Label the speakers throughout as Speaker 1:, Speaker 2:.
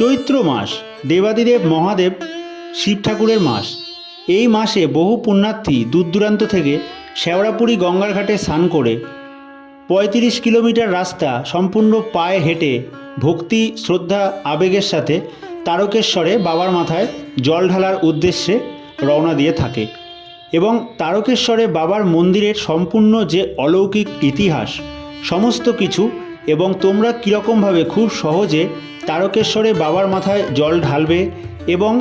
Speaker 1: চৈত্র মাস, দেবাদিদেব মহাদেব শিব ঠাকুরের মাস। এই মাসে বহু পুণ্যার্থী দূর দূরান্ত থেকে শেওড়াপুরি গঙ্গার ঘাটে স্নান করে পঁয়ত্রিশ কিলোমিটার রাস্তা সম্পূর্ণ পায়ে হেঁটে ভক্তি, শ্রদ্ধা, আবেগের সাথে তারকেশ্বরে বাবার মাথায় জল ঢালার উদ্দেশ্যে রওনা দিয়ে থাকে এবং তারকেশ্বরে বাবার মন্দিরের সম্পূর্ণ যে অলৌকিক ইতিহাস, সমস্ত কিছু এবং তোমরা কীরকমভাবে খুব সহজে তারকেশ্বরে বাবার মাথায় জল ঢালবে এবং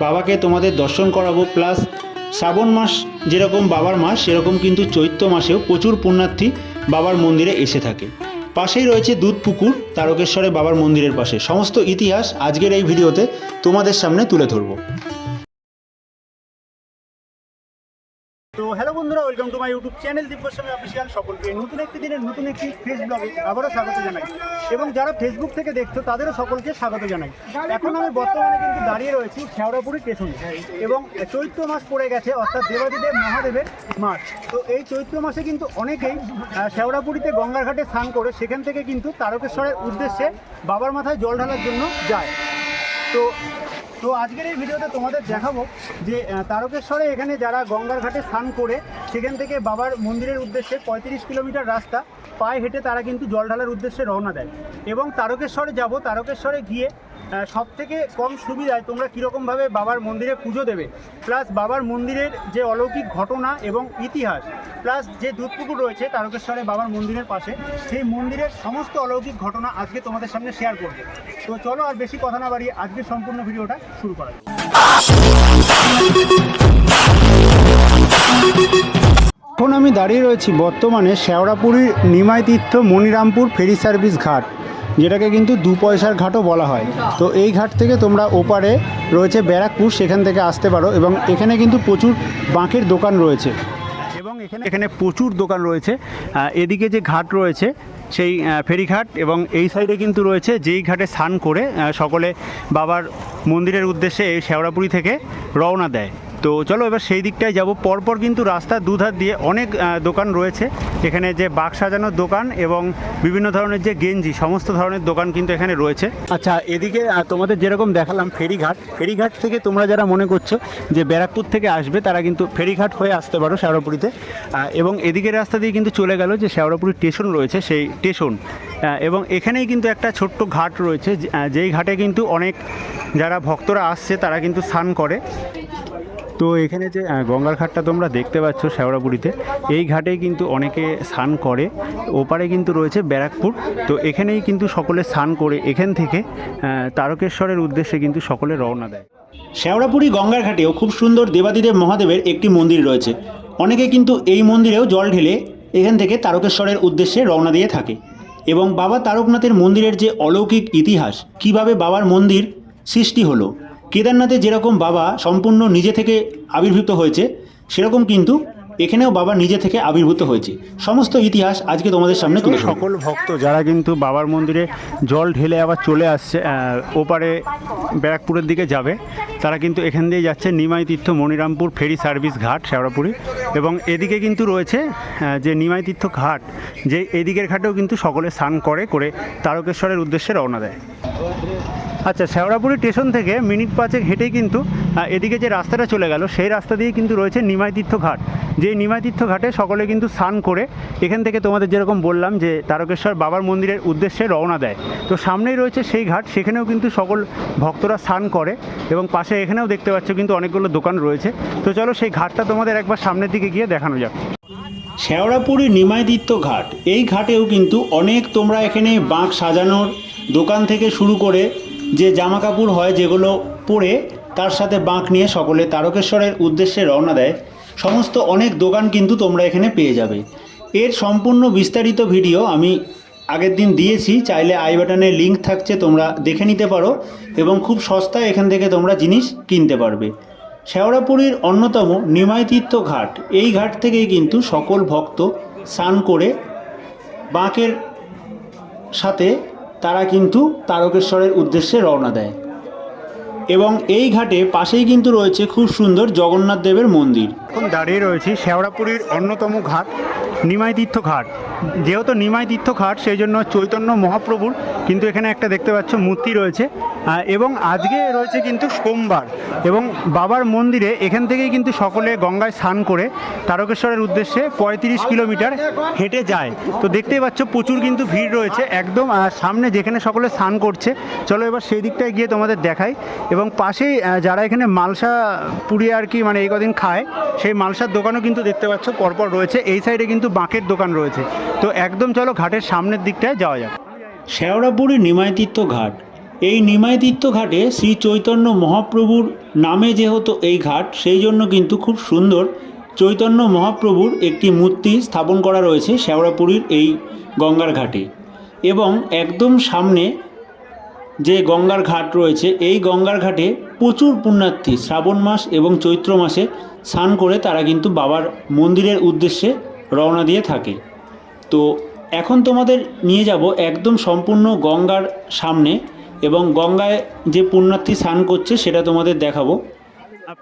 Speaker 1: বাবাকে তোমাদের দর্শন করাবো। প্লাস শ্রাবণ মাস যেরকম বাবার মাস, সেরকম কিন্তু চৈত্র মাসেও প্রচুর পুণ্যার্থী বাবার মন্দিরে এসে থাকে। পাশেই রয়েছে দুধ পুকুর, তারকেশ্বরে বাবার মন্দিরের পাশে। সমস্ত ইতিহাস আজকের এই ভিডিওতে তোমাদের সামনে তুলে ধরবো। তো হ্যালো বন্ধুরা welcome to my YouTube channel Dibyaswami official সকলকে নতুন একটি দিনের নতুন একটি ফেস ব্লগে আবারও স্বাগত জানাই। এবং যারা ফেসবুক থেকে দেখছ, তাদেরও সকলকে স্বাগত জানাই। এখন আমি বর্তমানে কিন্তু দাঁড়িয়ে রয়েছি শেওড়াপুরি স্টেশনে এবং চৈত্র মাস পড়ে গেছে, অর্থাৎ দেবাদিদেব মহাদেবের মাস তো এই চৈত্র মাসে কিন্তু অনেকেই শেওড়াপুরিতে গঙ্গার ঘাটে স্নান করে সেখান থেকে কিন্তু তারকেশ্বরের উদ্দেশ্যে বাবার মাথায় জল ঢালার জন্য যায়। তো তো আজকের এই ভিডিওতে তোমাদের দেখাবো যে তারকেশ্বরে এখানে যারা গঙ্গার ঘাটে স্নান করে, সেখান থেকে বাবার মন্দিরের উদ্দেশ্যে পঁয়ত্রিশ কিলোমিটার রাস্তা, পায়ে হেঁটে তারা কিন্তু জল ঢালার উদ্দেশ্যে রওনা দেয়। এবং তারকেশ্বরে যাব, তারকেশ্বরে গিয়ে সব থেকে কম সুবিধায় তোমরা কীরকমভাবে বাবার মন্দিরে পুজো দেবে? প্লাস বাবার মন্দিরের যে অলৌকিক ঘটনা এবং ইতিহাস, প্লাস যে দুধপুকুর রয়েছে তারকেশ্বরে বাবার মন্দিরের পাশে, সেই মন্দিরের সমস্ত অলৌকিক ঘটনা আজকে তোমাদের সামনে শেয়ার করবে। তো চলো আর বেশি কথা না বাড়িয়ে আজকে সম্পূর্ণ ভিডিওটা শুরু করা এখন আমি দাঁড়িয়ে রয়েছি বর্তমানে শেওড়াপুরীর নিমাই তীর্থ মনিরামপুর ফেরি সার্ভিস ঘাট। যেটাকে কিন্তু দু পয়সার ঘাটও বলা হয়। তো এই ঘাট থেকে তোমরা ওপারে রয়েছে ব্যারাকপুর, সেখান থেকে আসতে পারো এবং এখানে কিন্তু প্রচুর বাঁকের দোকান রয়েছে। এবং এখানে এখানে প্রচুর দোকান রয়েছে। এদিকে যে ঘাট রয়েছে, সেই ফেরিঘাট এবং এই সাইডে কিন্তু রয়েছে যেই ঘাটে স্নান করে সকলে বাবার মন্দিরের উদ্দেশ্যে এই শেওড়াপুরি থেকে রওনা দেয়। তো চলো এবার সেই দিকটায় যাব। পরপর কিন্তু রাস্তার দুধার দিয়ে অনেক দোকান রয়েছে। এখানে যে বাক সাজানোর দোকান এবং বিভিন্ন ধরনের যে গেঞ্জি সমস্ত ধরনের দোকান কিন্তু এখানে রয়েছে। আচ্ছা এদিকে তোমাদের যেরকম দেখালাম ফেরিঘাট ফেরিঘাট থেকে তোমরা যারা মনে করছ যে ব্যারাকপুর থেকে আসবে তারা কিন্তু ফেরিঘাট হয়ে আসতে পারো শেওড়াপুরিতে আহ, এবং এদিকের রাস্তা দিয়ে কিন্তু চলে গেল যে শেওড়াপুরি স্টেশন রয়েছে সেই স্টেশন। এবং এখানেই কিন্তু একটা ছোট্ট ঘাট রয়েছে যেই ঘাটে কিন্তু অনেক যারা ভক্তরা আসছে তারা কিন্তু স্নান করে। তো এখানে যে গঙ্গার ঘাটটা তোমরা দেখতে পাচ্ছ শেওড়াপুরিতে এই ঘাটেই কিন্তু অনেকে স্নান করে। ওপারে কিন্তু রয়েছে ব্যারাকপুর। তো এখানেই কিন্তু সকলে স্নান করে এখান থেকে তারকেশ্বরের উদ্দেশ্যে কিন্তু সকলে রওনা দেয়। শেওড়াপুরি গঙ্গার ঘাটেও খুব সুন্দর দেবাদিদেব মহাদেবের একটি মন্দির রয়েছে। অনেকে কিন্তু এই মন্দিরেও জল ঢেলে এখান থেকে তারকেশ্বরের উদ্দেশ্যে রওনা দিয়ে থাকে। এবং বাবা তারকনাথের মন্দিরের যে অলৌকিক ইতিহাস, কীভাবে বাবার মন্দির সৃষ্টি হলো কেদারনাথে যেরকম বাবা সম্পূর্ণ নিজে থেকে আবির্ভূত হয়েছে, সেরকম কিন্তু এখানেও বাবা নিজে থেকে আবির্ভূত হয়েছে। সমস্ত ইতিহাস আজকে তোমাদের সামনে তুলে সকল ভক্ত যারা কিন্তু বাবার মন্দিরে জল ঢেলে আবার চলে আসছে ওপারে ব্যারাকপুরের দিকে যাবে, তারা কিন্তু এখান দিয়ে যাচ্ছে নিমাই তীর্থ মনিরামপুর ফেরি সার্ভিস ঘাট শেওড়াপুরি এবং এদিকে কিন্তু রয়েছে যে নিমাই তীর্থ ঘাট, যে এদিকের ঘাটেও কিন্তু সকলে স্নান করে করে তারকেশ্বরের উদ্দেশ্যে রওনা দেয়। আচ্ছা শেওড়াপুরি স্টেশন থেকে মিনিট পাঁচেক হেঁটেই কিন্তু এদিকে যে রাস্তাটা চলে গেল, সেই রাস্তা দিয়ে কিন্তু রয়েছে নিমাই তীর্থ ঘাট। যে নিমাই তীর্থ ঘাটে সকলে কিন্তু স্নান করে এখান থেকে তোমাদের যেরকম বললাম যে তারকেশ্বর বাবার মন্দিরের উদ্দেশ্যে রওনা দেয়। তো সামনেই রয়েছে সেই ঘাট, সেখানেও কিন্তু সকল ভক্তরা স্নান করে এবং পাশে এখানেও দেখতে পাচ্ছ কিন্তু অনেকগুলো দোকান রয়েছে। তো চলো সেই ঘাটটা তোমাদের একবার সামনের দিকে গিয়ে দেখানো যাক। শেওড়াপুরি নিমাইদিত্য ঘাট, এই ঘাটেও কিন্তু অনেক তোমরা এখানে বাঁক সাজানোর দোকান থেকে শুরু করে যে জামা কাপড় হয় যেগুলো পরে তার সাথে বাঁক নিয়ে সকলে তারকেশ্বরের উদ্দেশ্যে রওনা দেয়, সমস্ত অনেক দোকান কিন্তু তোমরা এখানে পেয়ে যাবে। এর সম্পূর্ণ বিস্তারিত ভিডিও আমি আগের দিন দিয়েছি, চাইলে আই বাটনে লিঙ্ক থাকছে, তোমরা দেখে নিতে পারো এবং খুব সস্তায় এখান থেকে তোমরা জিনিস কিনতে পারবে। শেওড়াপুরীর অন্যতম নিমাইতীর্থ ঘাট, এই ঘাট থেকেই কিন্তু সকল ভক্ত স্নান করে বাঁকের সাথে তারা কিন্তু তারকেশ্বরের উদ্দেশ্যে রওনা দেয়। এবং এই ঘাটে পাশেই কিন্তু রয়েছে খুব সুন্দর জগন্নাথ দেবের মন্দির। এখন দাঁড়িয়ে রয়েছি শেওড়াপুরীর অন্যতম ঘাট, নিমাই তীর্থ ঘাট। যেহেতু নিমাই তীর্থ ঘাট, সেই জন্য চৈতন্য মহাপ্রভুর কিন্তু এখানে একটা দেখতে পাচ্ছ মূর্তি রয়েছে। এবং আজকে রয়েছে কিন্তু সোমবার এবং বাবার মন্দিরে এখান থেকেই কিন্তু সকলে গঙ্গায় স্নান করে তারকেশ্বরের উদ্দেশ্যে পঁয়ত্রিশ কিলোমিটার হেঁটে যায়। তো দেখতেই পাচ্ছ প্রচুর কিন্তু ভিড় রয়েছে, একদম সামনে যেখানে সকলে স্নান করছে। চলো এবার সেই দিকটায় গিয়ে তোমাদের দেখাই। এবং পাশেই যারা এখানে মালসা পুড়ি আর কি মানে এই কদিন খায়, সেই মালসার দোকানও কিন্তু দেখতে পাচ্ছ, পরপর রয়েছে। এই সাইডে কিন্তু বাঁকের দোকান রয়েছে। তো একদম চলো ঘাটের সামনের দিকটায় যাওয়া যাক। শেওড়াপুরি নিমাইতীর্থ ঘাট। এই নিমাইতীর্থ ঘাটে শ্রী চৈতন্য মহাপ্রভুর নামে যেহেতু এই ঘাট, সেই জন্য কিন্তু খুব সুন্দর চৈতন্য মহাপ্রভুর একটি মূর্তি স্থাপন করা রয়েছে শেওড়াপুরীর এই গঙ্গার ঘাটে। এবং একদম সামনে যে গঙ্গার ঘাট রয়েছে, এই গঙ্গার ঘাটে প্রচুর পুণ্যার্থী, শ্রাবণ মাস এবং চৈত্র মাসে স্নান করে তারা কিন্তু বাবার মন্দিরের উদ্দেশ্যে রওনা দিয়ে থাকে। তো এখন তোমাদের নিয়ে যাব একদম সম্পূর্ণ গঙ্গার সামনে এবং গঙ্গায় যে পুণ্যার্থী স্নান করছে সেটা তোমাদের দেখাবো।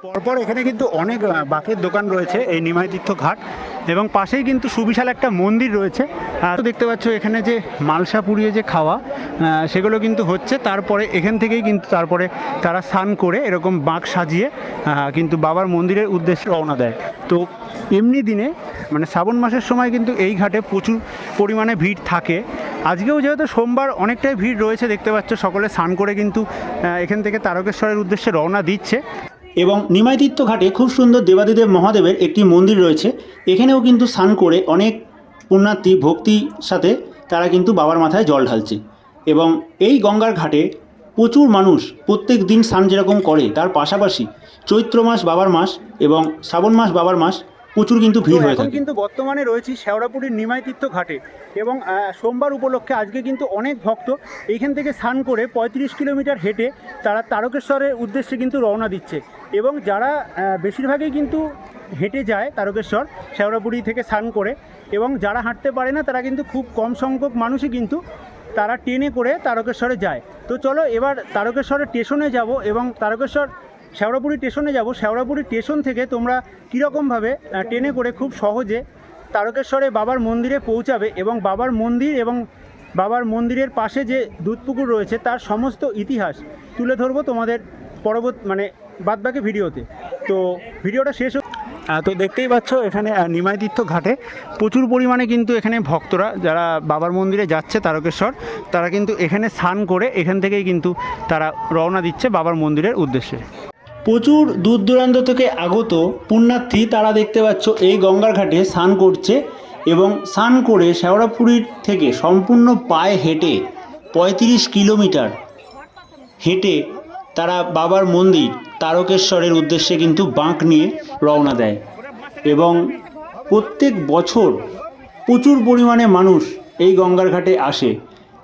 Speaker 1: পরপর এখানে কিন্তু অনেক বাঁকের দোকান রয়েছে এই নিমাইতীর্থ ঘাট এবং পাশেই কিন্তু সুবিশাল একটা মন্দির রয়েছে। আর দেখতে পাচ্ছ এখানে যে মালসা পুড়িয়ে যে খাওয়া সেগুলো কিন্তু হচ্ছে। তারপরে এখান থেকেই কিন্তু তারপরে তারা স্নান করে এরকম বাঁক সাজিয়ে কিন্তু বাবার মন্দিরের উদ্দেশ্যে রওনা দেয়। তো এমনি দিনে মানে শ্রাবণ মাসের সময় কিন্তু এই ঘাটে প্রচুর পরিমাণে ভিড় থাকে। আজকেও যেহেতু সোমবার অনেকটাই ভিড় রয়েছে, দেখতে পাচ্ছ সকলে স্নান করে কিন্তু এখান থেকে তারকেশ্বরের উদ্দেশ্যে রওনা দিচ্ছে। এবং নিমাইতীর্থ ঘাটে খুব সুন্দর দেবাদিদেব মহাদেবের একটি মন্দির রয়েছে। এখানেও কিন্তু স্নান করে অনেক পুণ্যার্থী ভক্তির সাথে তারা কিন্তু বাবার মাথায় জল ঢালছে এবং এই গঙ্গার ঘাটে প্রচুর মানুষ প্রত্যেক দিন স্নান যেরকম করে, তার পাশাপাশি চৈত্র মাস বাবার মাস এবং শ্রাবণ মাস বাবার মাস প্রচুর কিন্তু ভিড় হয়ে থাকে। কিন্তু বর্তমানে রয়েছি শেওড়াপুরীর নিমাইতীর্থ ঘাটে এবং সোমবার উপলক্ষে আজকে কিন্তু অনেক ভক্ত এইখান থেকে স্নান করে পঁয়ত্রিশ কিলোমিটার হেঁটে তারা তারকেশ্বরের উদ্দেশ্যে কিন্তু রওনা দিচ্ছে এবং যারা বেশিরভাগই কিন্তু হেঁটে যায় তারকেশ্বর শেওড়াপুরি থেকে স্নান করে এবং যারা হাঁটতে পারে না তারা কিন্তু খুব কম সংখ্যক মানুষই কিন্তু তারা ট্রেনে করে তারকেশ্বরে যায়। তো চলো এবার তারকেশ্বরের স্টেশনে যাব এবং তারকেশ্বর শেওড়াপুরি স্টেশনে যাব। শেওড়াপুরি স্টেশন থেকে তোমরা কীরকমভাবে ট্রেনে করে খুব সহজে তারকেশ্বরে বাবার মন্দিরে পৌঁছাবে এবং বাবার মন্দির এবং বাবার মন্দিরের পাশে যে দুধপুকুর রয়েছে তার সমস্ত ইতিহাস তুলে ধরবো তোমাদের পরবর্তী মানে বাদবাকি ভিডিওতে। তো ভিডিওটা শেষ তো দেখতেই পাচ্ছ এখানে আহ, নিমাইতীর্থ ঘাটে প্রচুর পরিমাণে কিন্তু এখানে ভক্তরা যারা বাবার মন্দিরে যাচ্ছে তারকেশ্বর তারা কিন্তু এখানে স্নান করে এখান থেকেই কিন্তু তারা রওনা দিচ্ছে বাবার মন্দিরের উদ্দেশ্যে। প্রচুর দূর দূরান্ত থেকে আগত পুণ্যার্থী তারা দেখতে পাচ্ছ এই গঙ্গার ঘাটে স্নান করছে এবং স্নান করে শেওড়াপুরীর থেকে সম্পূর্ণ পায়ে হেঁটে পঁয়ত্রিশ কিলোমিটার হেঁটে তারা বাবার মন্দির তারকেশ্বরের উদ্দেশ্যে কিন্তু বাঁক নিয়ে রওনা দেয় এবং প্রত্যেক বছর প্রচুর পরিমাণে মানুষ এই গঙ্গার ঘাটে আসে।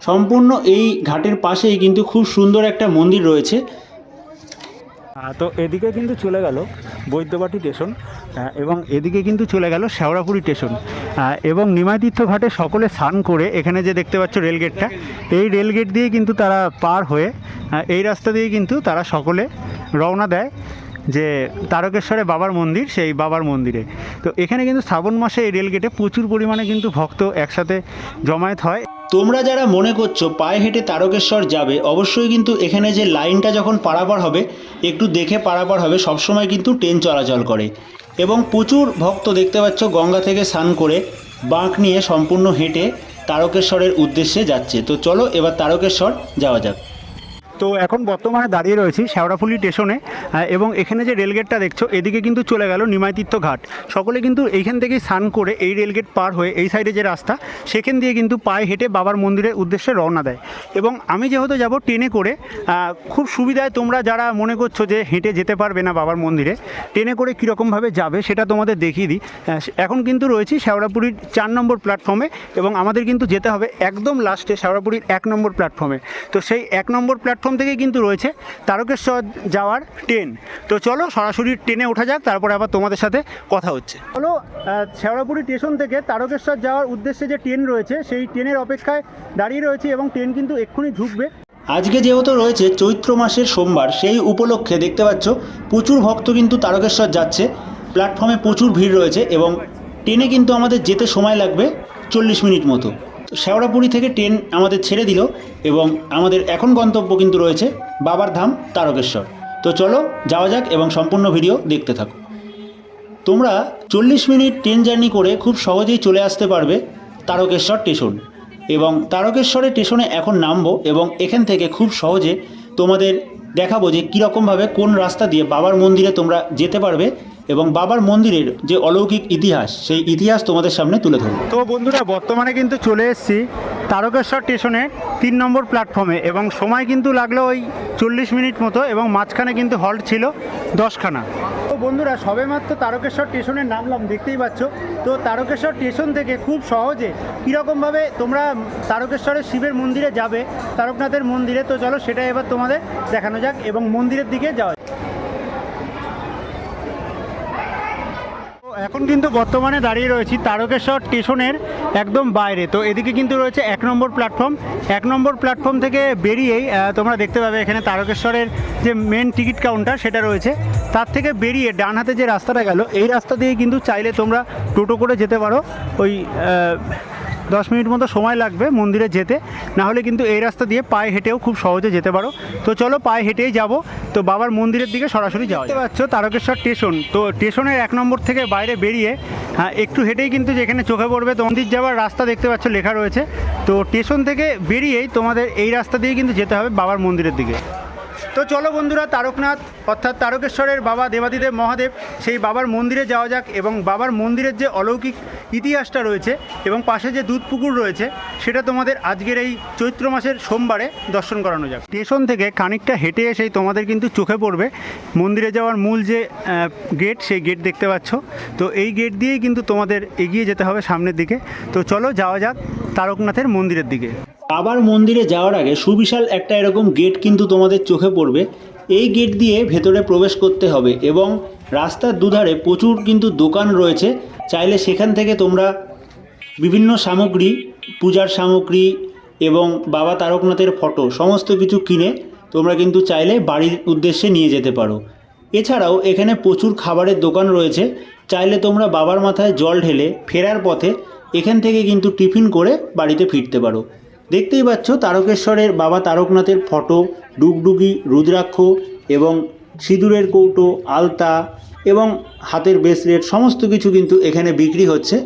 Speaker 1: সম্পূর্ণ এই ঘাটের পাশেই কিন্তু খুব সুন্দর একটা মন্দির রয়েছে। তো এদিকে কিন্তু চলে গেল বৈদ্যবাটি স্টেশন এবং এদিকে কিন্তু চলে গেল শেওড়াপুরি স্টেশন এবং নিমাইতীর্থ ঘাটে সকলে স্নান করে এখানে যে দেখতে পাচ্ছ রেলগেটটা এই রেলগেট দিয়ে কিন্তু তারা পার হয়ে এই রাস্তা দিয়ে কিন্তু তারা সকলে রওনা দেয় যে তারকেশ্বরে বাবার মন্দির, সেই বাবার মন্দিরে। তো এখানে কিন্তু শ্রাবণ মাসে এই রেলগেটে প্রচুর পরিমাণে কিন্তু ভক্ত একসাথে জমায়েত হয়। তোমরা যারা মনে করছ পায়ে হেঁটে তারকেশ্বর যাবে, অবশ্যই কিন্তু এখানে যে লাইনটা যখন পারাপার হবে, একটু দেখে পারাপার হবে, সবসময় কিন্তু ট্রেন চলাচল করে। এবং প্রচুর ভক্ত দেখতে পাচ্ছ গঙ্গা থেকে স্নান করে বাঁক নিয়ে সম্পূর্ণ হেঁটে তারকেশ্বরের উদ্দেশ্যে যাচ্ছে। তো চলো এবার তারকেশ্বর যাওয়া যাক। তো এখন বর্তমানে দাঁড়িয়ে রয়েছি শেওড়াফুলি স্টেশনে এবং এখানে যে রেলগেটটা দেখছ, এদিকে কিন্তু চলে গেল নিমাইতীর্থ ঘাট। সকলে কিন্তু এইখান থেকেই স্নান করে এই রেলগেট পার হয়ে এই সাইডে যে রাস্তা, সেখান দিয়ে কিন্তু পায়ে হেঁটে বাবার মন্দিরের উদ্দেশ্যে রওনা দেয়। এবং আমি যেহেতু যাব ট্রেনে করে খুব সুবিধায় তোমরা যারা মনে করছ যে হেঁটে যেতে পারবে না বাবার মন্দিরে, ট্রেনে করে কীরকমভাবে যাবে সেটা তোমাদের দেখিয়ে দিই। এখন কিন্তু রয়েছি শেওড়াপুরীর চার নম্বর প্ল্যাটফর্মে এবং আমাদের কিন্তু যেতে হবে একদম লাস্টে শেওড়াপুরীর এক নম্বর প্ল্যাটফর্মে তো সেই এক নম্বর প্ল্যাটফর্ম থেকে কিন্তু রয়েছে তারকেশ্বর যাওয়ার ট্রেন। তো চলো সরাসরি ট্রেনে ওঠা যাক, তারপরে আবার তোমাদের সাথে কথা হচ্ছে। চলো শেওড়াপুরি স্টেশন থেকে তারকেশ্বর যাওয়ার উদ্দেশ্যে যে ট্রেন রয়েছে, সেই ট্রেনের অপেক্ষায় দাঁড়িয়ে রয়েছে এবং ট্রেন কিন্তু এক্ষুনি ঢুকবে। আজকে যেহেতু রয়েছে চৈত্র মাসের সোমবার, সেই উপলক্ষে দেখতে পাচ্ছ প্রচুর ভক্ত কিন্তু তারকেশ্বর যাচ্ছে। প্ল্যাটফর্মে প্রচুর ভিড় রয়েছে এবং ট্রেনে কিন্তু আমাদের যেতে সময় লাগবে চল্লিশ মিনিট মতো।
Speaker 2: তো শেওড়াপুরি থেকে ট্রেন আমাদের ছেড়ে দিল এবং আমাদের এখন গন্তব্য কিন্তু রয়েছে বাবার ধাম তারকেশ্বর। তো চলো যাওয়া যাক এবং সম্পূর্ণ ভিডিও দেখতে থাকো। তোমরা চল্লিশ মিনিট ট্রেন জার্নি করে খুব সহজেই চলে আসতে পারবে তারকেশ্বর স্টেশন। এবং তারকেশ্বরের স্টেশনে এখন নামবো এবং এখান থেকে খুব সহজে তোমাদের দেখাবো যে কীরকমভাবে কোন রাস্তা দিয়ে বাবার মন্দিরে তোমরা যেতে পারবে এবং বাবার মন্দিরের যে অলৌকিক ইতিহাস, সেই ইতিহাস তোমাদের সামনে তুলে ধরবো। তো বন্ধুরা, বর্তমানে কিন্তু চলে এসেছি তারকেশ্বর স্টেশনে তিন নম্বর প্ল্যাটফর্মে এবং সময় কিন্তু লাগল ওই চল্লিশ মিনিট মতো এবং মাঝখানে কিন্তু হল্ট ছিল দশখানা। তো বন্ধুরা, সবেমাত্র তারকেশ্বর স্টেশনে নামলাম, দেখতেই পাচ্ছ। তো তারকেশ্বর স্টেশন থেকে খুব সহজে কীরকমভাবে তোমরা তারকেশ্বরের শিবের মন্দিরে যাবে, তারকনাথের মন্দিরে। তো চলো সেটা এবার তোমাদের দেখানো যাক এবং মন্দিরের দিকে যাওয়া যাক। তো এখন কিন্তু বর্তমানে দাঁড়িয়ে রয়েছি তারকেশ্বর স্টেশনের একদম বাইরে। তো এদিকে কিন্তু রয়েছে এক নম্বর প্ল্যাটফর্ম। এক নম্বর প্ল্যাটফর্ম থেকে বেরিয়েই তোমরা দেখতে পাবে এখানে তারকেশ্বরের যে মেন টিকিট কাউন্টার সেটা রয়েছে। তার থেকে বেরিয়ে ডান হাতে যে রাস্তাটা গেল, এই রাস্তা দিয়ে কিন্তু চাইলে তোমরা টোটো করে যেতে পারো। ওই দশ মিনিট মতো সময় লাগবে মন্দিরে যেতে। না হলে কিন্তু এই রাস্তা দিয়ে পায়ে হেঁটেও খুব সহজে যেতে পারো। তো চলো পায়ে হেঁটেই যাব। তো বাবার মন্দিরের দিকে সরাসরি যাওয়া দেখতে পারছ তারকেশ্বর স্টেশন। তো স্টেশনের এক নম্বর থেকে বাইরে বেরিয়ে হ্যাঁ, একটু হেঁটেই কিন্তু যেখানে চোখে পড়বে তো মন্দির যাওয়ার রাস্তা দেখতে পাচ্ছ লেখা রয়েছে। তো স্টেশন থেকে বেরিয়েই তোমাদের এই রাস্তা দিয়ে কিন্তু যেতে হবে বাবার মন্দিরের দিকে। তো চলো বন্ধুরা, তারকনাথ, অর্থাৎ তারকেশ্বরের বাবা দেবাদিদেব মহাদেব, সেই বাবার মন্দিরে যাওয়া যাক এবং বাবার মন্দিরের যে অলৌকিক ইতিহাসটা রয়েছে এবং পাশে যে দুধ পুকুর রয়েছে, সেটা তোমাদের আজকের এই চৈত্র মাসের সোমবারে দর্শন করানো যাক। স্টেশন থেকে খানিকটা হেঁটে এসেই তোমাদের কিন্তু চোখে পড়বে মন্দিরে যাওয়ার মূল যে গেট, সেই গেট দেখতে পাচ্ছ। তো এই গেট দিয়েই কিন্তু তোমাদের এগিয়ে যেতে হবে সামনের দিকে। তো চলো যাওয়া যাক তারকনাথের মন্দিরের দিকে। বাবার মন্দিরে যাওয়ার আগে সুবিশাল একটা এরকম গেট কিন্তু তোমাদের চোখে পড়বে। এই গেট দিয়ে ভেতরে প্রবেশ করতে হবে এবং রাস্তার দুধারে প্রচুর কিন্তু দোকান রয়েছে। চাইলে সেখান থেকে তোমরা বিভিন্ন সামগ্রী, পূজার সামগ্রী এবং বাবা তারকনাথের ফটো সমস্ত কিছু কিনে তোমরা কিন্তু চাইলে বাড়ির উদ্দেশ্যে নিয়ে যেতে পারো। এছাড়াও এখানে প্রচুর খাবারের দোকান রয়েছে। চাইলে তোমরা বাবার মাথায় জল ঢেলে ফেরার পথে এখান থেকে কিন্তু টিফিন করে বাড়িতে ফিরতে পারো। দেখতেই পাচ্ছ তারকেশ্বরের বাবা তারকনাথের ফটো, ডুগডুগি, রুদ্রাক্ষ এবং সিঁদুরের কৌটো, আলতা এবং হাতের ব্রেসলেট সমস্ত কিছু কিন্তু এখানে বিক্রি হচ্ছে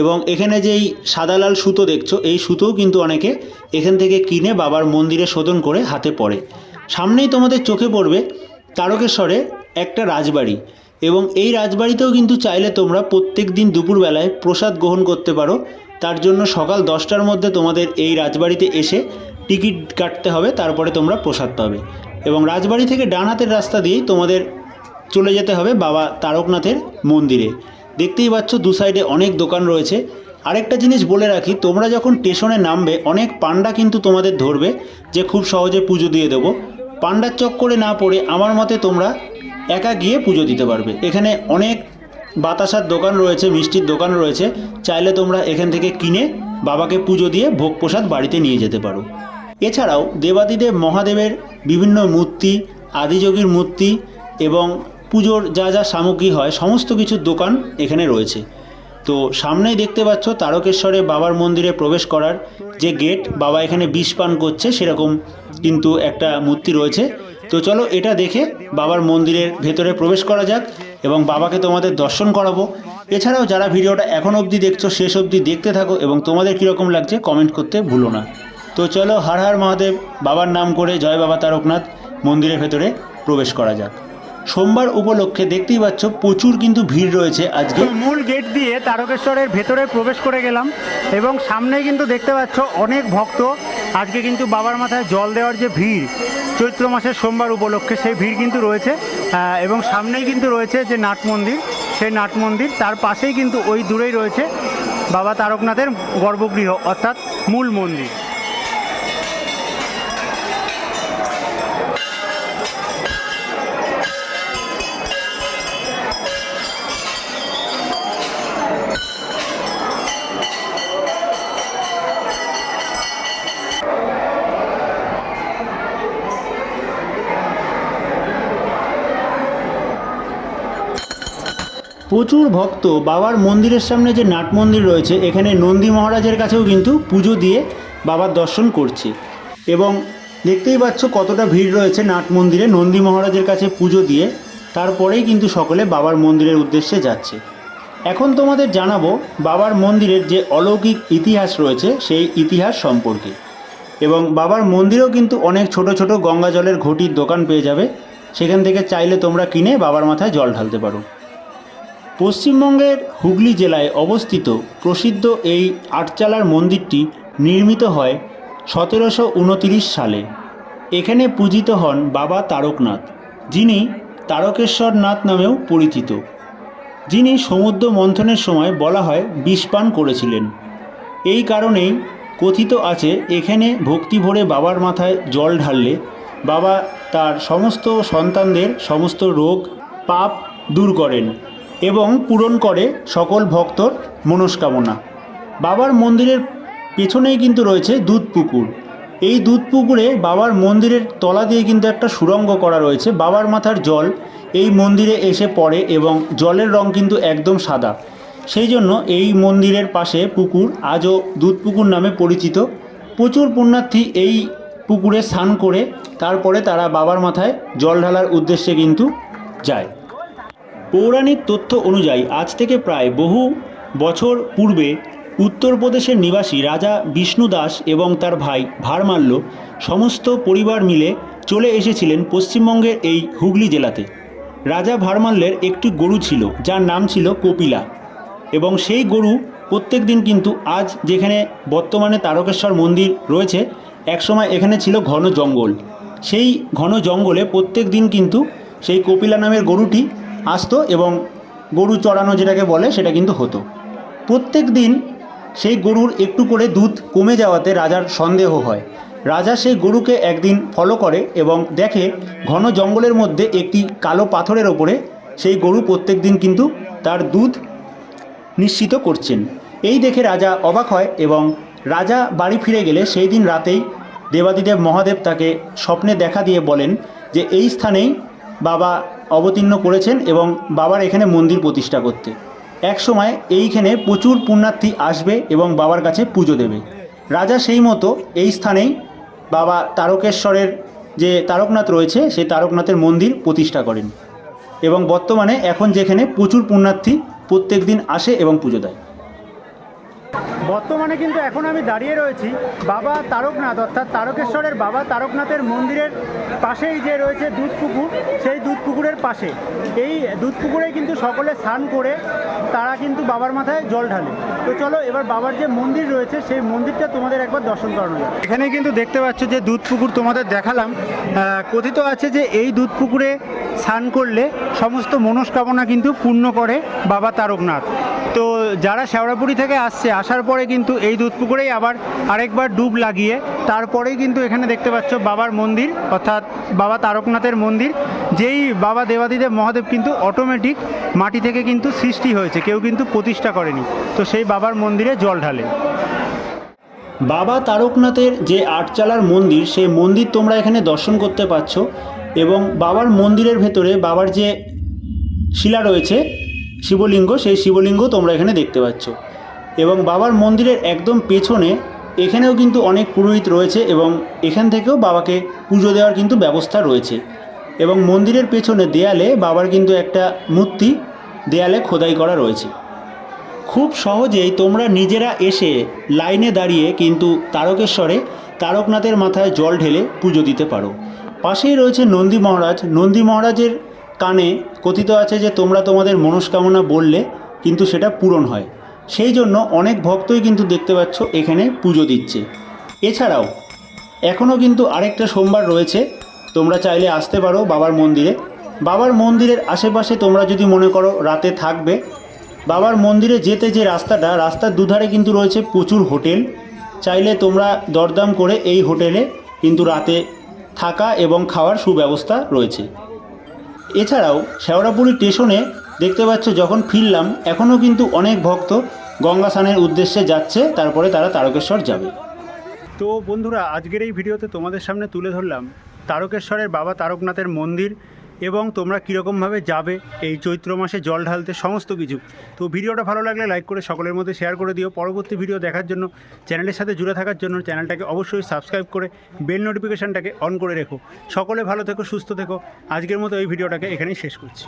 Speaker 2: এবং এখানে যেই সাদা লাল সুতো দেখছ, এই সুতোও কিন্তু অনেকে এখান থেকে কিনে বাবার মন্দিরে শোধন করে হাতে পড়ে সামনেই তোমাদের চোখে পড়বে তারকেশ্বরে একটা রাজবাড়ি এবং এই রাজবাড়িতেও কিন্তু চাইলে তোমরা প্রত্যেক দিন দুপুরবেলায় প্রসাদ গ্রহণ করতে পারো। তার জন্য সকাল দশটার মধ্যে তোমাদের এই রাজবাড়িতে এসে টিকিট কাটতে হবে, তারপরে তোমরা প্রসাদ পাবে। এবং রাজবাড়ি থেকে ডান হাতের রাস্তা দিয়েই তোমাদের চলে যেতে হবে বাবা তারকনাথের মন্দিরে। দেখতেই পাচ্ছ, দু সাইডে অনেক দোকান রয়েছে। আরেকটা জিনিস বলে রাখি, তোমরা যখন স্টেশনে নামবে, অনেক পান্ডা কিন্তু তোমাদের ধরবে যে খুব সহজে পুজো দিয়ে দেবো। পান্ডার চক্করে না পড়ে আমার মতে তোমরা একা গিয়ে পুজো দিতে পারবে। এখানে অনেক বাতাসার দোকান রয়েছে, মিষ্টির দোকান রয়েছে। চাইলে তোমরা এখান থেকে কিনে বাবাকে পুজো দিয়ে ভোগ প্রসাদ বাড়িতে নিয়ে যেতে পারো। এছাড়াও দেবাদিদেব মহাদেবের বিভিন্ন মূর্তি, আদিযোগীর মূর্তি এবং পুজোর যা যা সামগ্রী হয়, সমস্ত কিছুর দোকান এখানে রয়েছে। তো সামনেই দেখতে পাচ্ছ তারকেশ্বরে বাবার মন্দিরে প্রবেশ করার যে গেট বাবা এখানে বিষ পান করছে, সেরকম কিন্তু একটা মূর্তি রয়েছে। তো চলো এটা দেখে বাবার মন্দিরের ভেতরে প্রবেশ করা যাক এবং বাবাকে তোমাদের দর্শন করাবো। এছাড়াও যারা ভিডিওটা এখন অবধি দেখছ, শেষ অবধি দেখতে থাকো এবং তোমাদের কীরকম লাগছে কমেন্ট করতে ভুলো না। তো চলো হর হর মহাদেব, বাবার নাম করে জয় বাবা তারকনাথ মন্দিরের ভেতরে প্রবেশ করা যাক। সোমবার উপলক্ষে দেখতেই পাচ্ছ প্রচুর কিন্তু ভিড় রয়েছে আজকে। মূল গেট দিয়ে তারকেশ্বরের ভেতরে প্রবেশ করে গেলাম এবং সামনে কিন্তু দেখতে পাচ্ছ অনেক ভক্ত। আজকে কিন্তু বাবার মাথায় জল দেওয়ার যে ভিড়, চৈত্র মাসের সোমবার উপলক্ষে সেই ভিড় কিন্তু রয়েছে। এবং সামনেই কিন্তু রয়েছে যে নাট মন্দির, সেই নাট মন্দির, তার পাশেই কিন্তু ওই দূরেই রয়েছে বাবা তারকনাথের গর্ভগৃহ, অর্থাৎ মূল মন্দির। প্রচুর ভক্ত বাবার মন্দিরের সামনে যে নাট মন্দির রয়েছে, এখানে নন্দী মহারাজের কাছেও কিন্তু পুজো দিয়ে বাবার দর্শন করছে। এবং দেখতেই পাচ্ছ কতটা ভিড় রয়েছে নাট মন্দিরে, নন্দী মহারাজের কাছে পুজো দিয়ে, তারপরেই কিন্তু সকলে বাবার মন্দিরের উদ্দেশ্যে যাচ্ছে। এখন তোমাদের জানাব বাবার মন্দিরের যে অলৌকিক ইতিহাস রয়েছে, সেই ইতিহাস সম্পর্কে। এবং বাবার মন্দিরেও কিন্তু অনেক ছোট ছোট গঙ্গা জলের ঘটির দোকান পেয়ে যাবে, সেখান থেকে চাইলে তোমরা কিনে বাবার মাথায় জল ঢালতে পারো। পশ্চিমবঙ্গের হুগলি জেলায় অবস্থিত প্রসিদ্ধ এই আটচালার মন্দিরটি নির্মিত হয় সতেরোশো উনতিরিশ সালে। এখানে পূজিত হন বাবা তারকনাথ, যিনি তারকেশ্বর নাথ নামেও পরিচিত। যিনি সমুদ্র মন্থনের সময় বলা হয় বিষপান করেছিলেন। এই কারণেই কথিত আছে, এখানে ভক্তি ভরে বাবার মাথায় জল ঢাললে বাবা তার সমস্ত সন্তানদের সমস্ত রোগ, পাপ দূর করেন। এবং পূরণ করে সকল ভক্তর মনস্কামনা। বাবার মন্দিরের পেছনেই কিন্তু রয়েছে দুধ পুকুর এই দুধ পুকুরে বাবার মন্দিরের তলা দিয়ে কিন্তু একটা সুড়ঙ্গ করা রয়েছে। বাবার মাথার জল এই মন্দিরে এসে পড়ে এবং জলের রং কিন্তু একদম সাদা। সেই জন্য এই মন্দিরের পাশে পুকুর, আজও দুধ পুকুর নামে পরিচিত। প্রচুর পুণ্যার্থী এই পুকুরে স্নান করে তারপরে তারা বাবার মাথায় জল ঢালার উদ্দেশ্যে কিন্তু যায়। পৌরাণিক তথ্য অনুযায়ী আজ থেকে প্রায় বহু বছর পূর্বে উত্তরপ্রদেশের নিবাসী রাজা বিষ্ণু দাস এবং তার ভাই ভারমাল্য সমস্ত পরিবার মিলে চলে এসেছিলেন পশ্চিমবঙ্গের এই হুগলি জেলাতে। রাজা ভারমাল্যের একটি গরু ছিল, যার নাম ছিল কপিলা। এবং সেই গরু প্রত্যেক দিন কিন্তু আজ যেখানে বর্তমানে তারকেশ্বর মন্দির রয়েছে, একসময় এখানে ছিল ঘন জঙ্গল। সেই ঘন জঙ্গলে প্রত্যেক দিন কিন্তু সেই কপিলা নামের গরুটি আসতো এবং গরু চড়ানো যেটাকে বলে সেটা কিন্তু হতো। প্রত্যেক দিন সেই গরুর একটু করে দুধ কমে যাওয়াতে রাজার সন্দেহ হয়। রাজা সেই গরুকে একদিন ফলো করে এবং দেখে ঘন জঙ্গলের মধ্যে একটি কালো পাথরের ওপরে সেই গরু প্রত্যেক দিন কিন্তু তার দুধ নিশ্চিত করছেন। এই দেখে রাজা অবাক হয় এবং রাজা বাড়ি ফিরে গেলে সেই দিন রাতেই দেবাদিদেব মহাদেব তাকে স্বপ্নে দেখা দিয়ে বলেন যে এই স্থানেই বাবা অবতীর্ণ করেছেন এবং বাবার এখানে মন্দির প্রতিষ্ঠা করতে। এক সময় এইখানে প্রচুর পুণ্যার্থী আসবে এবং বাবার কাছে পুজো দেবে। রাজা সেই মতো এই স্থানেই বাবা তারকেশ্বরের যে তারকনাথ রয়েছে, সেই তারকনাথের মন্দির প্রতিষ্ঠা করেন। এবং বর্তমানে এখন যেখানে প্রচুর পুণ্যার্থী প্রত্যেক দিন আসে এবং পুজো দেয়। বর্তমানে কিন্তু এখন আমি দাঁড়িয়ে রয়েছি বাবা তারকনাথ, অর্থাৎ তারকেশ্বরের বাবা তারকনাথের মন্দিরের পাশেই যে রয়েছে দুধ পুকুর সেই দুধ পুকুরের পাশে। এই দুধ পুকুরে কিন্তু সকলে স্নান করে তারা কিন্তু বাবার মাথায় জল ঢালে। তো চলো এবার বাবার যে মন্দির রয়েছে, সেই মন্দিরটা তোমাদের একবার দর্শন করানো যায় এখানে কিন্তু দেখতে পাচ্ছ যে দুধ পুকুর তোমাদের দেখালাম। কথিত আছে যে এই দুধ পুকুরে স্নান করলে সমস্ত মনস্কামনা কিন্তু পূর্ণ করে বাবা তারকনাথ। যারা শেওড়াপুরি থেকে আসছে, আসার পরে কিন্তু এই দুধ পুকুরেই আবার আরেকবার ডুব লাগিয়ে, তারপরেই কিন্তু এখানে দেখতে পাচ্ছ বাবার মন্দির, অর্থাৎ বাবা তারকনাথের মন্দির, যেই বাবা দেবাদিদেব মহাদেব কিন্তু অটোমেটিক মাটি থেকে কিন্তু সৃষ্টি হয়েছে, কেউ কিন্তু প্রতিষ্ঠা করেনি। তো সেই বাবার মন্দিরে জল ঢালে। বাবা তারকনাথের যে আটচালার মন্দির, সেই মন্দির তোমরা এখানে দর্শন করতে পারছ এবং বাবার মন্দিরের ভেতরে বাবার যে শিলা রয়েছে শিবলিঙ্গ, সেই শিবলিঙ্গ তোমরা এখানে দেখতে পাচ্ছ। এবং বাবার মন্দিরের একদম পেছনে এখানেও কিন্তু অনেক পুরোহিত রয়েছে এবং এখান থেকেও বাবাকে পুজো দেওয়ার কিন্তু ব্যবস্থা রয়েছে। এবং মন্দিরের পেছনে দেয়ালে বাবার কিন্তু একটা মূর্তি দেয়ালে খোদাই করা রয়েছে। খুব সহজেই তোমরা নিজেরা এসে লাইনে দাঁড়িয়ে কিন্তু তারকেশ্বরে তারকনাথের মাথায় জল ঢেলে পুজো দিতে পারো। পাশেই রয়েছে নন্দী মহারাজ। নন্দী মহারাজের কানে কথিত আছে যে তোমরা তোমাদের মনস্কামনা বললে কিন্তু সেটা পূরণ হয়। সেই জন্য অনেক ভক্তই কিন্তু দেখতে পাচ্ছ এখানে পুজো দিচ্ছে। এছাড়াও, এখনও কিন্তু আরেকটা সোমবার রয়েছে। তোমরা চাইলে আসতে পারো বাবার মন্দিরে। বাবার মন্দিরের আশেপাশে তোমরা যদি মনে করো রাতে থাকবে, বাবার মন্দিরে যেতে যে রাস্তাটা, রাস্তার দুধারে কিন্তু রয়েছে প্রচুর হোটেল। চাইলে তোমরা দরদাম করে এই হোটেলে কিন্তু রাতে থাকা এবং খাওয়ার সুব্যবস্থা রয়েছে। এছাড়াও শেওড়াপুরি স্টেশনে দেখতে পাচ্ছ যখন ফিরলাম, এখনও কিন্তু অনেক ভক্ত গঙ্গা স্নানের উদ্দেশ্যে যাচ্ছে, তারপরে তারা তারকেশ্বর যাবে। তো বন্ধুরা, আজকের এই ভিডিওতে তোমাদের সামনে তুলে ধরলাম তারকেশ্বরের বাবা তারকনাথের মন্দির।
Speaker 1: এবং তোমরা কীরকমভাবে যাবে এই চৈত্র মাসে জল ঢালতে সমস্ত কিছু। তো ভিডিওটা ভালো লাগলে লাইক করে সকলের মধ্যে শেয়ার করে দিও। পরবর্তী ভিডিও দেখার জন্য, চ্যানেলের সাথে জুড়ে থাকার জন্য চ্যানেলটাকে অবশ্যই সাবস্ক্রাইব করে বেল নোটিফিকেশানটাকে অন করে রেখো। সকলে ভালো থেকো, সুস্থ থেকো। আজকের মতো এই ভিডিওটাকে এখানেই শেষ করছি।